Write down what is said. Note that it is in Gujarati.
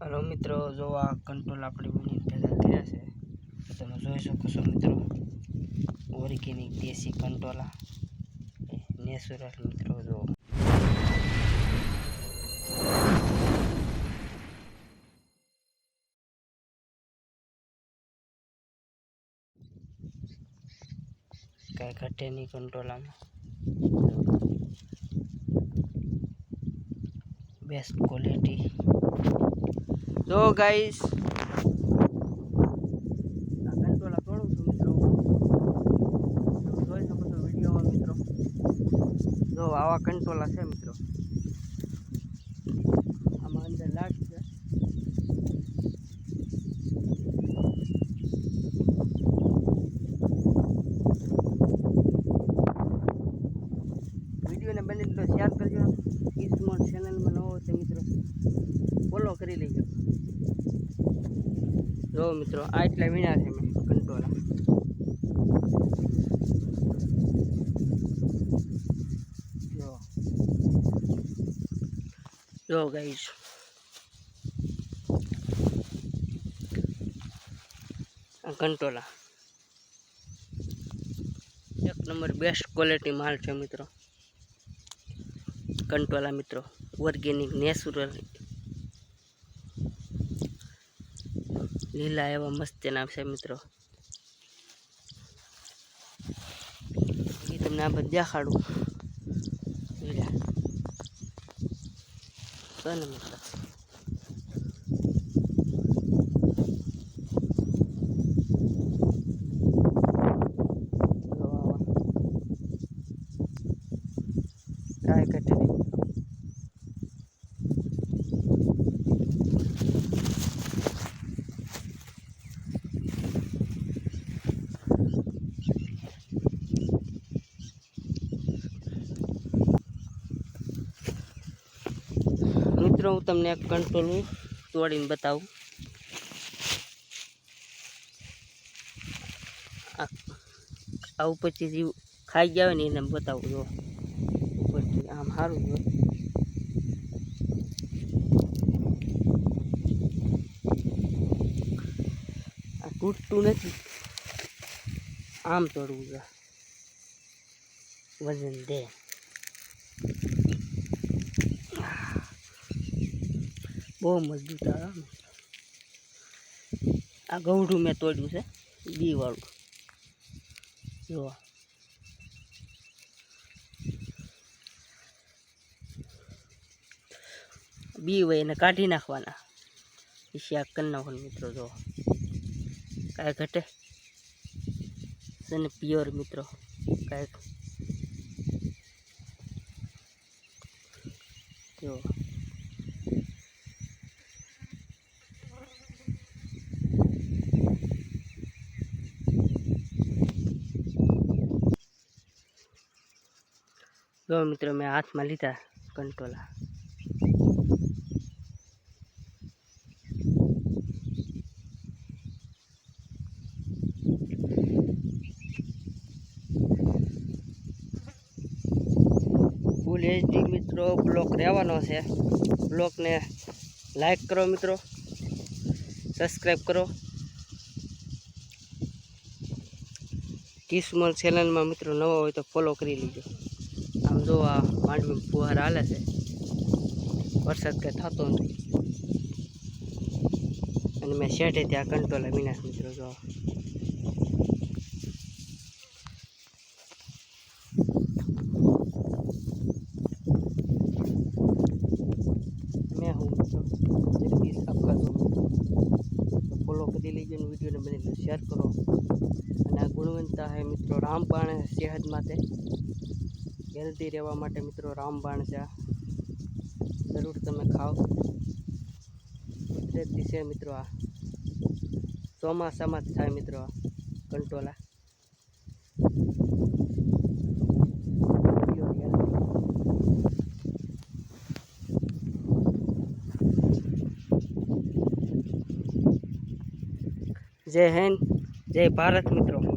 હલો મિત્રો, જો આ કંટ્રોલ આપણી બની ભેગા થયા છે તમે જોઈ શકો છો મિત્રો ઓર્ગેનિક દેશી કંટ્રોલા નેચરલ મિત્રો, જો. કાંઈ ઘટે નહીં કંટ્રોલામાં બેસ્ટ ક્વોલિટી જો ગાઈસ. કંટ્રોલા તોડું છું મિત્રો જોઈ શકો છો વિડીયોમાં મિત્રો જો આવા કંટ્રોલા છે મિત્રો આમાં અંદર લાટ છે વિડીયોને બને એટલો શેર કરજો. કિસ્મત ચેનલમાં નવો છે મિત્રો ફોલો કરી લેજો. જો મિત્રો, આ એટલા વીણા છે મેં કંટોલા જો. જો ગાઈસ આ કંટ્રોલા એક નંબર બેસ્ટ ક્વોલિટી માલ છે મિત્રો. કંટોલા મિત્રો, ઓર્ગેનિક, નેચરલ. લીલા એવા મસ્ત નામ છે મિત્રો. એ તમને આ બધા દેખાડું. લીલા. તો મિત્રો જો આવા. કાંઈ ઘટે નહીં મિત્રો, હું તમને એક કંટ્રોલ તોડીને બતાવું. આ ઉપરથી જે ખાઈ ગયા હોય ને એને બતાવું, જો. ઉપરથી, આમ સારું જો. આ તૂટતું નથી. આમ તોડવું છે. વજન દે. બહુ મજબૂત આવે આ ગૌઢું મેં તોડ્યું છે બી વાળું જો બી હોય એને કાઢી નાખવાના. આ કરી નાખવાનું મિત્રો જો કાંઈ ઘટે? છે પ્યોર મિત્રો, કાંઈક. જો જો મિત્રો મેં હાથમાં લીધા કંટોલા ફૂલ એચડી મિત્રો બ્લોક રહેવાનો છે. બ્લોકને લાઈક કરો મિત્રો. સબસ્ક્રાઈબ કરો. કિસ્મત ચેનલમાં મિત્રો નવો હોય તો ફોલો કરી લેજો. જો આ માંડવી ફુહાર હાલે છે. વરસાદ કંઈ થતો નથી. અને મેં શેઠે ત્યાં કંટ્રોલ વિનાશ મિત્રો, જો. તો વિડીયોને બને શેર કરો. અને આ ગુણવત્તા હે મિત્રો રામબાણ સેહત માટે હેલ્ધી રહેવા માટે મિત્રો રામબાણ છે. જરૂર તમે ખાઓ. કુદરતી છે મિત્રો આ. ચોમાસામાં જ થાય મિત્રો આ કંટોલા. જય હિન્દ, જય ભારત મિત્રો.